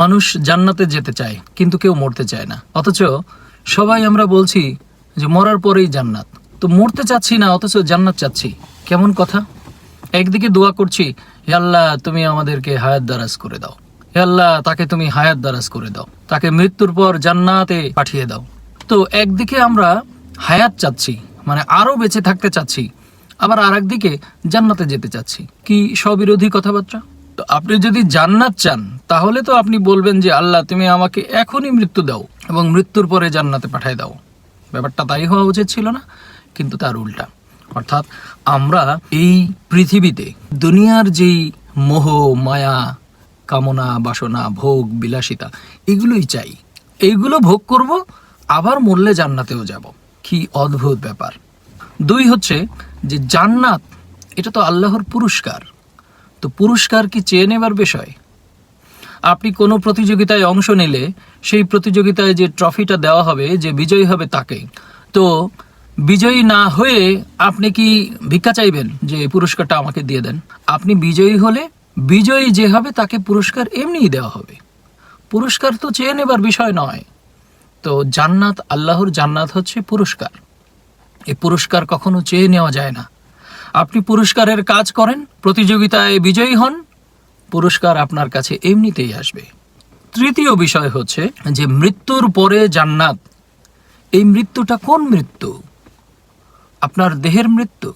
মানুষ জান্নাতে যেতে চায়, কিন্তু কেউ মরতে চায় না। অথচ সবাই আমরা বলছি যে মরার পরেই জান্নাত। তো মরতে চাচ্ছি না, অথচ জান্নাত চাচ্ছি। কেমন কথা? একদিকে দোয়া করছি, হে আল্লাহ, তুমি আমাদেরকে হায়াত দারাজ করে দাও। হে আল্লাহ, তাকে তুমি হায়াত দারাজ করে দাও। তাকে মৃত্যুর পর জান্নাতে পাঠিয়ে দাও। তো একদিকে আমরা হায়াত চাচ্ছি মানে আরও বেঁচে থাকতে চাচ্ছি, আবার আর একদিকে জান্নাতে যেতে চাচ্ছি। কি স্ববিরোধী কথাবার্তা? তো আপনি যদি জান্নাত চান, তাহলে তো আপনি বলবেন যে, আল্লাহ, তুমি আমাকে এখনই মৃত্যু দাও এবং মৃত্যুর পরে জান্নাতে পাঠায় দাও। ব্যাপারটা তাই হওয়া উচিত ছিল না, কিন্তু তার উল্টা। অর্থাৎ আমরা এই পৃথিবীতে দুনিয়ার যেই মোহ, মায়া, কামনা, বাসনা, ভোগ, বিলাসিতা, এগুলোই চাই। এইগুলো ভোগ করব, আবার মরলে জান্নাতেও যাব। কি অদ্ভুত ব্যাপার। দুই হচ্ছে যে, জান্নাত, এটা তো আল্লাহর পুরস্কার। তো পুরস্কার কি চেয়ে নেবার বিষয়? আপনি কোনো প্রতিযোগিতায় অংশ নিলে সেই প্রতিযোগিতায় যে ট্রফিটা দেওয়া হবে, যে বিজয়ী হবে তাকে। তো বিজয়ী না হয়ে আপনি কি ভিক্ষা চাইবেন যে পুরস্কারটা আমাকে দিয়ে দেন? আপনি বিজয়ী হলে বিজয়ী যে হবে তাকে পুরস্কার এমনিই দেওয়া হবে। পুরস্কার তো চেয়ে নেবার বিষয় নয়। তো জান্নাত, আল্লাহর জান্নাত হচ্ছে পুরস্কার। এই পুরস্কার কখনো চেয়ে নেওয়া যায় না। আপনি পুরস্কারের কাজ করেন, প্রতিযোগিতায় বিজয়ী হন, পুরস্কার আপনার কাছে এমনিতেই আসবে। তৃতীয় বিষয় হচ্ছে যে মৃত্যুর পরে জান্নাত, এই মৃত্যুটা কোন মৃত্যু? আপনার দেহের মৃত্যু।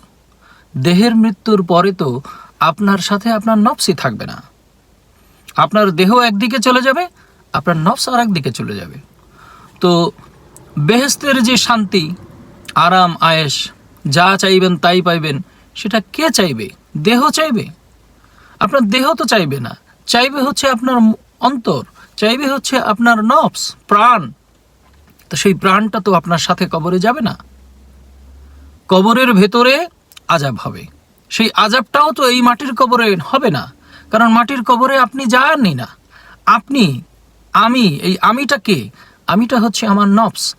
দেহের মৃত্যুর পরে তো আপনার সাথে আপনার নফসই থাকবে না। আপনার দেহ একদিকে চলে যাবে, আপনার নফস আর একদিকে চলে যাবে। তো বেহেস্তের যে শান্তি, আরাম, আয়েশ, যা চাইবেন তাই পাইবেন সেটা কে চাইবে? দেহ চাইবে? আপনার দেহ তো চাইবে না। চাইবে হচ্ছে আপনার অন্তর, চাইবে হচ্ছে আপনার নফস, প্রাণ। তো সেই প্রাণটা তো আপনার সাথে কবরে যাবে না। কবরের ভেতরে আজাব হবে। সেই আজাবটাও তো এই মাটির কবরে হবে না। কারণ মাটির কবরে আপনি যাননি না। আপনি, আমি, এই আমিটা কে? আমিটা হচ্ছে আমার নফস।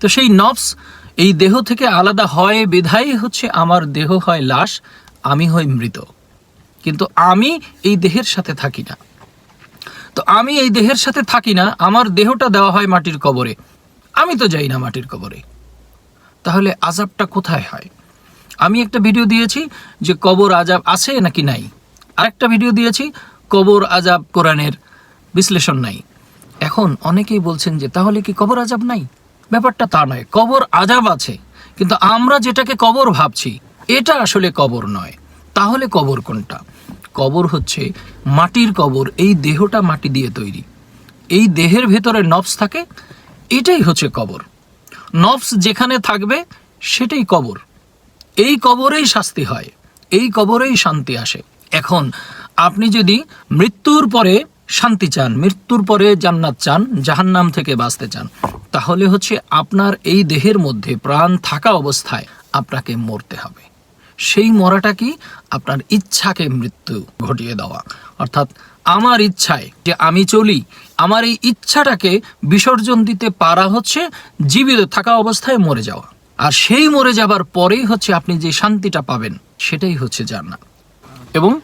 তো সেই নফস এই দেহ থেকে আলাদা হয় বিধাই হচ্ছে আমার দেহ হয় লাশ, আমি হই মৃত। কিন্তু আমি এই দেহের সাথে থাকি না। তো আমি এই দেহের সাথে থাকি না, আমার দেহটা দেওয়া হয় মাটির কবরে। আমি তো যাই না মাটির কবরে। তাহলে আজাবটা কোথায় হয়? আমি একটা ভিডিও দিয়েছি যে কবর আজাব আছে নাকি নাই। আরেকটা ভিডিও দিয়েছি, কবর আজাব কোরআনের বিশ্লেষণ নাই। এখন অনেকেই বলছেন যে তাহলে কি কবর আজাব নাই? ব্যাপারটা তা নয়, কবর আজাব আছে, কিন্তু আমরা যেটাকে কবর ভাবছি, এটা আসলে কবর নয়। তাহলে কবর কোনটা? কবর হচ্ছে মাটির কবর, এই দেহটা মাটি দিয়ে তৈরি। এই দেহের ভেতরে নফস থাকে, এটাই হচ্ছে কবর। নফস যেখানে থাকবে, সেটাই কবর। এই কবরেই শাস্তি হয়, এই কবরেই শান্তি আসে। এখন আপনি যদি মৃত্যুর পরে শান্তি চান, মৃত্যুর পরে জান্নাত চান, জাহান্নাম থেকে বাঁচতে চান। তাহলে হচ্ছে আপনার এই দেহের মধ্যে প্রাণ থাকা অবস্থায় আপনাকে মরতে হবে। সেই মরাটা কি? আপনার ইচ্ছাকে মৃত্যু ঘটিয়ে দেওয়া। অর্থাৎ আমার ইচ্ছায় যে আমি চলি, আমার এই ইচ্ছাটাকে বিসর্জন দিতে পারা হচ্ছে জীবিত থাকা অবস্থায় মরে যাওয়া। আর সেই মরে যাবার পরেই হচ্ছে আপনি যে শান্তিটা পাবেন, সেটাই হচ্ছে জান্নাত। এবং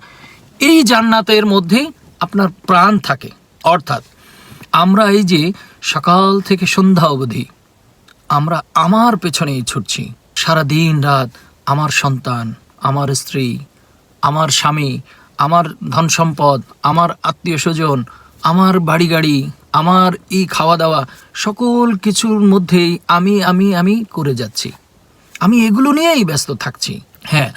এই জান্নাতের মধ্যেই আপনার প্রাণ থাকে। অর্থাৎ, আমরা এই যে সকাল থেকে সন্ধ্যা অবধি আমরা আমার পেছনেই ছুটছি। সারা দিন রাত আমার সন্তান, আমার স্ত্রী, আমার স্বামী, আমার ধন সম্পদ, আমার আত্মীয় স্বজন, আমার বাড়ি গাড়ি, আমার এই খাওয়া দাওয়া সকল কিছুর মধ্যেই আমি আমি আমি করে যাচ্ছি। আমি এগুলো নিয়েই ব্যস্ত থাকছি। হ্যাঁ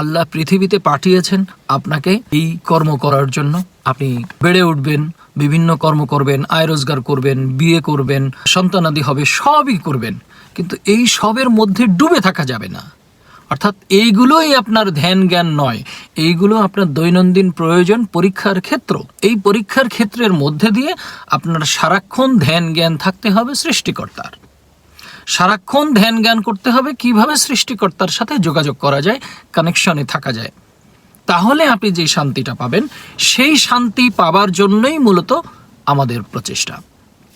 আল্লাহ পৃথিবীতে পাঠিয়েছেন আপনাকে এই কর্ম করার জন্য। আপনি বেড়ে উঠবেন, বিভিন্ন কর্ম করবেন, আয় রোজগার করবেন, বিয়ে করবেন সন্তানাদি হবে, সবই করবেন। কিন্তু এই সবের মধ্যে ডুবে থাকা যাবে না। অর্থাৎ এইগুলোই আপনার ধ্যান জ্ঞান নয়। এইগুলো আপনার দৈনন্দিন প্রয়োজন পরীক্ষার ক্ষেত্র। এই পরীক্ষার ক্ষেত্রের মধ্যে দিয়ে আপনার সারাক্ষণ ধ্যান জ্ঞান থাকতে হবে সৃষ্টিকর্তার। সারাক্ষণ ধ্যান জ্ঞান করতে হবে, কীভাবে সৃষ্টিকর্তার সাথে যোগাযোগ করা যায় কানেকশনে থাকা যায়। তাহলে আপনি যে শান্তিটা পাবেন, সেই শান্তি পাবার জন্যই মূলত আমাদের প্রচেষ্টা।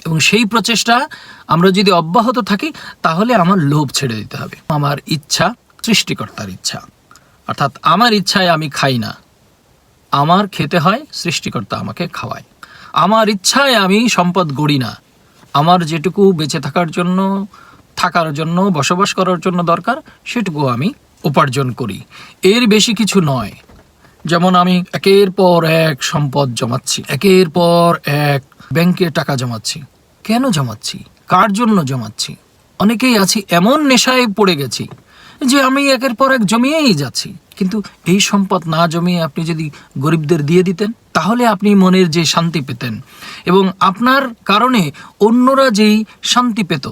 এবং সেই প্রচেষ্টা আমরা যদি অব্যাহত থাকি, তাহলে আমার লোভ ছেড়ে দিতে হবে। আমার ইচ্ছা সৃষ্টিকর্তার ইচ্ছা। অর্থাৎ আমার ইচ্ছায় আমি খাই না। আমার খেতে হয়, সৃষ্টিকর্তা আমাকে খাওয়ায়। আমার ইচ্ছায় আমি সম্পদ গড়ি না। আমার যেটুকু বেঁচে থাকার জন্য থাকার জন্য, বসবাস করার জন্য দরকার, সেটুকু আমি উপার্জন করি। এর বেশি কিছু নয়। যেমন আমি একের পর এক সম্পদ জমাচ্ছি, একের পর এক ব্যাংকে টাকা জমাচ্ছি। কেন জমাচ্ছি? কার জন্য জমাচ্ছি? অনেকেই আছি, এমন নেশায় পড়ে গেছি যে আমি একের পর এক জমিয়েই যাচ্ছি। কিন্তু এই সম্পদ না জমিয়ে আপনি যদি গরিবদের দিয়ে দিতেন, তাহলে আপনি মনের যে শান্তি পেতেন। এবং আপনার কারণে অন্যরা যেই শান্তি পেত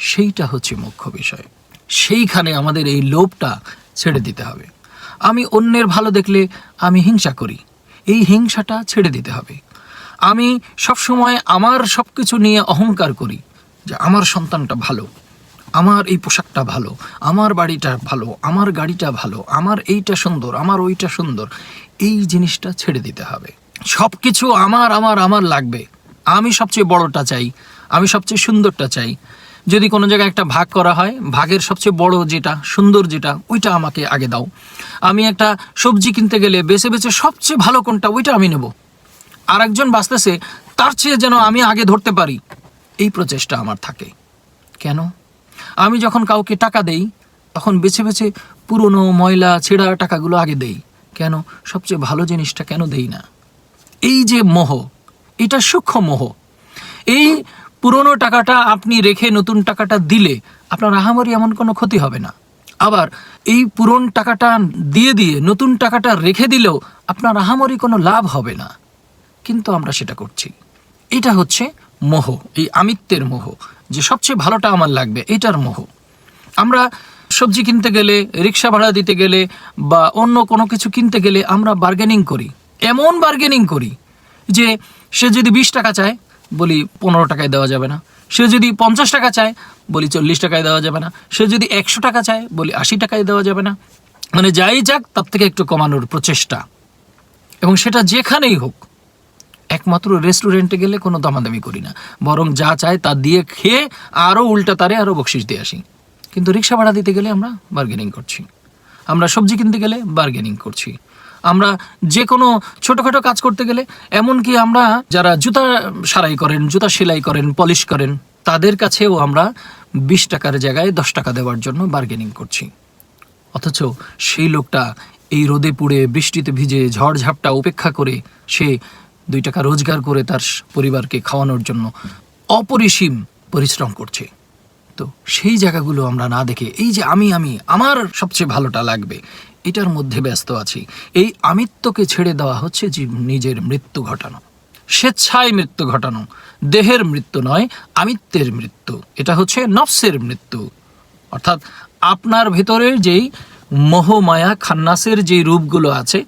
সেইটা হচ্ছে মুখ্য বিষয়। সেইখানে আমাদের এই লোভটা ছেড়ে দিতে হবে। আমি অন্যের ভালো দেখলে আমি হিংসা করি। এই হিংসাটা ছেড়ে দিতে হবে। আমি সবসময় আমার সব কিছু নিয়ে অহংকার করি যে আমার সন্তানটা ভালো, আমার এই পোশাকটা ভালো, আমার বাড়িটা ভালো, আমার গাড়িটা ভালো, আমার এইটা সুন্দর, আমার ওইটা সুন্দর। এই জিনিসটা ছেড়ে দিতে হবে। সব কিছু আমার আমার আমার লাগবে। আমি সবচেয়ে বড়টা চাই, আমি সবচেয়ে সুন্দরটা চাই। যদি কোনো জায়গায় একটা ভাগ করা হয়, ভাগের সবচেয়ে বড় যেটা, সুন্দর যেটা, ওইটা আমাকে আগে দাও। আমি একটা সবজি কিনতে গেলে বেছে বেছে সবচেয়ে ভালো কোনটা, ওইটা আমি নেব। আর একজন বাঁচতেছে, তার চেয়ে যেন আমি আগে ধরতে পারি। এই প্রচেষ্টা আমার থাকে। কেন? আমি যখন কাউকে টাকা দেই, তখন বেছে বেছে পুরনো ময়লা, ছেঁড়া টাকাগুলো আগে দেই। কেন? সবচেয়ে ভালো জিনিসটা কেন দেই না? এই যে মোহ, এটা সূক্ষ্ম মোহ। এই পুরনো টাকাটা আপনি রেখে নতুন টাকাটা দিলে আপনার আহামরি এমন কোনো ক্ষতি হবে না। আবার এই পুরন টাকাটা দিয়ে দিয়ে নতুন টাকাটা রেখে দিলেও আপনার আহামরি কোনো লাভ হবে না। কিন্তু আমরা সেটা করছি। এটা হচ্ছে মোহ, এই আমিত্বের মোহ, যে সবচেয়ে ভালোটা আমার লাগবে, এটার মোহ। আমরা সবজি কিনতে গেলে, রিক্সা ভাড়া দিতে গেলে বা অন্য কোনো কিছু কিনতে গেলে আমরা বার্গেনিং করি। এমন বার্গেনিং করি যে সে যদি বিশ টাকা চায় বলি পনেরো টাকায় দেওয়া যাবে না। সে যদি পঞ্চাশ টাকা চায়, বলি চল্লিশ টাকায় দেওয়া যাবে না। সে যদি একশো টাকা চায়, বলি আশি টাকায় দেওয়া যাবে না। মানে যাই যাক, তার থেকে একটু কমানোর প্রচেষ্টা। এবং সেটা যেখানেই হোক, একমাত্র রেস্টুরেন্টে গেলে কোনো দামাদামি করি না। বরং যা চায় তা দিয়ে খেয়ে আরও উল্টা তারে আরও বকশিস দিয়ে আসি। কিন্তু রিক্সা ভাড়া দিতে গেলে আমরা বার্গেনিং করছি। আমরা সবজি কিনতে গেলে বার্গেনিং করছি। আমরা যে কোনো ছোটোখাটো কাজ করতে গেলে, এমনকি আমরা যারা জুতা সারাই করেন, জুতা সেলাই করেন, পলিশ করেন, তাদের কাছেও আমরা বিশ টাকার জায়গায় দশ টাকা দেওয়ার জন্য বার্গেনিং করছি। অথচ সেই লোকটা এই রোদে পুড়ে, বৃষ্টিতে ভিজে ঝড়ঝাপটা উপেক্ষা করে সে দুই টাকা রোজগার করে তার পরিবারকে খাওয়ানোর জন্য অপরিসীম পরিশ্রম করছে। তো সেই জায়গাগুলো আমরা না দেখে, এই যে আমি আমি, আমার সবচেয়ে ভালোটা লাগবে এটার মধ্যে ব্যস্ত আছি। এই আমিত্বকে ছেড়ে দেওয়া হচ্ছে যে নিজের মৃত্যু ঘটানো। স্বেচ্ছায় মৃত্যু ঘটানো। দেহের মৃত্যু নয়, আমিত্বের মৃত্যু। এটা হচ্ছে নফসের মৃত্যু। অর্থাৎ আপনার ভেতরের যেই মোহমায়া, খান্নাসের যে রূপগুলো আছে,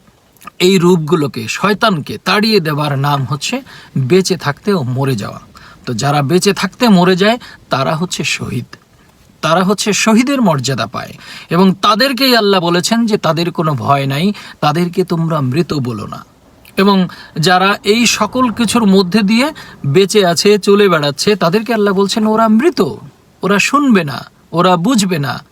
এই রূপগুলোকে শয়তানকে তাড়িয়ে দেওয়ার নাম হচ্ছে বেঁচে থাকতে ও মরে যাওয়া। তো যারা বেঁচে থাকতে মরে যায়, তারা হচ্ছে শহীদ। তারা হচ্ছে শহীদের মর্যাদা পায়। এবং তাদেরকেই আল্লাহ বলেছেন যে তাদের কোনো ভয় নাই, তাদেরকে তোমরা মৃত বলো না। এবং যারা এই সকল কিছুর মধ্যে দিয়ে বেঁচে আছে, চলে বেড়াচ্ছে, তাদেরকে আল্লাহ বলছেন, ওরা মৃত, ওরা শুনবে না, ওরা বুঝবে না।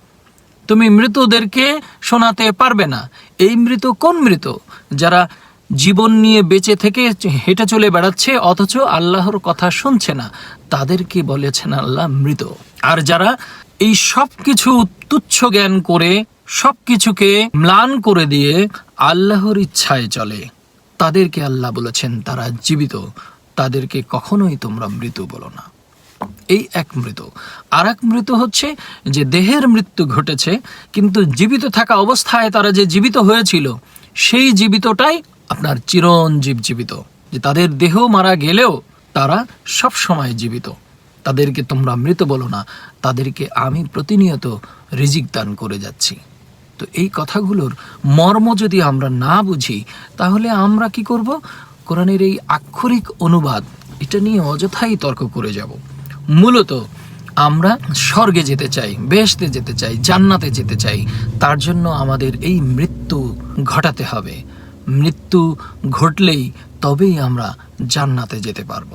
তুমি মৃতদেরকে শোনাতে পারবে না। এই মৃত কোন মৃত? যারা জীবন নিয়ে বেঁচে থেকে হেঁটে চলে বেড়াচ্ছে, অথচ আল্লাহর কথা শুনছে না। তাদেরকে বলেছেন আল্লাহ মৃত। আর যারা এই সব কিছু তুচ্ছ জ্ঞান করে সব কিছুকে ম্লান করে দিয়ে আল্লাহর ইচ্ছায় চলে। তাদেরকে আল্লাহ বলেছেন, তারা জীবিত। তাদেরকে কখনোই তোমরা মৃত বলো না। এই এক মৃত আর এক মৃত হচ্ছে যে দেহের মৃত্যু ঘটেছে, কিন্তু জীবিত থাকা অবস্থায় তারা যে জীবিত হয়েছিল, সেই জীবিতটাই আপনার চিরঞ্জীব জীবিত। যে তাদের দেহ মারা গেলেও তারা সব সময় জীবিত। তাদেরকে তোমরা মৃত বলো না, তাদেরকে আমি প্রতিনিয়ত রিজিক দান করে যাচ্ছি। তো এই কথাগুলোর মর্ম যদি আমরা না বুঝি, তাহলে আমরা কি করব? কোরআনের এই আক্ষরিক অনুবাদ, এটা নিয়ে অযথাই তর্ক করে যাব। মূলত আমরা স্বর্গে যেতে চাই, বেহেশতে যেতে চাই, জান্নাতে যেতে চাই, তার জন্য আমাদের এই মৃত্যু ঘটাতে হবে। মৃত্যু ঘটলেই তবেই আমরা জান্নাতে যেতে পারব।